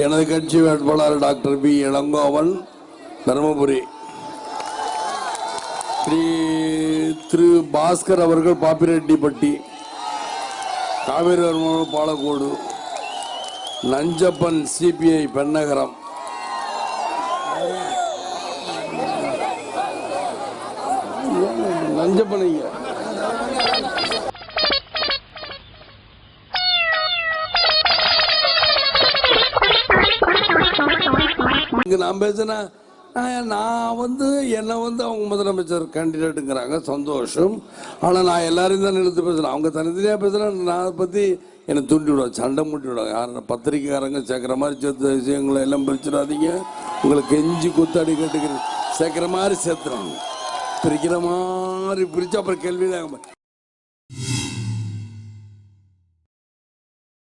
எனது கட்சி வேட்பாளர் டாக்டர் பி. இளங்கோவன் தருமபுரி. ஸ்ரீ திரு பாஸ்கர் அவர்கள் பாப்பிரெட்டிப்பட்டி காவேரி வருமானம் பாலக்கோடு. நஞ்சப்பன் சிபிஐ பெண்ணகரம். நஞ்சப்பன் ஐயா இங்க நான் பேசினா நான் வந்து என்னை வந்து அவங்க முதலமைச்சர் கேண்டிடேட்டுங்கிறாங்க சந்தோஷம். ஆனால் நான் எல்லாரையும் தான் நிறுத்தி பேசுகிறேன் அவங்க தனித்தனியாக பேசுகிறேன் நான் அதை பற்றி என்னை தூண்டி விடுவேன் சண்டை மூட்டி விடுவாங்க யாரும் பத்திரிக்கைக்காரங்க சேர்க்குற மாதிரி சேர்த்து விஷயங்களை எல்லாம் பிரிச்சிடாதீங்க. உங்களுக்கு கெஞ்சி குத்தாடி கேட்டுக்கிறேன். சேர்க்குற மாதிரி சேர்த்துறாங்க. பிரிக்கிற மாதிரி பிரித்து அப்புறம் கேள்வி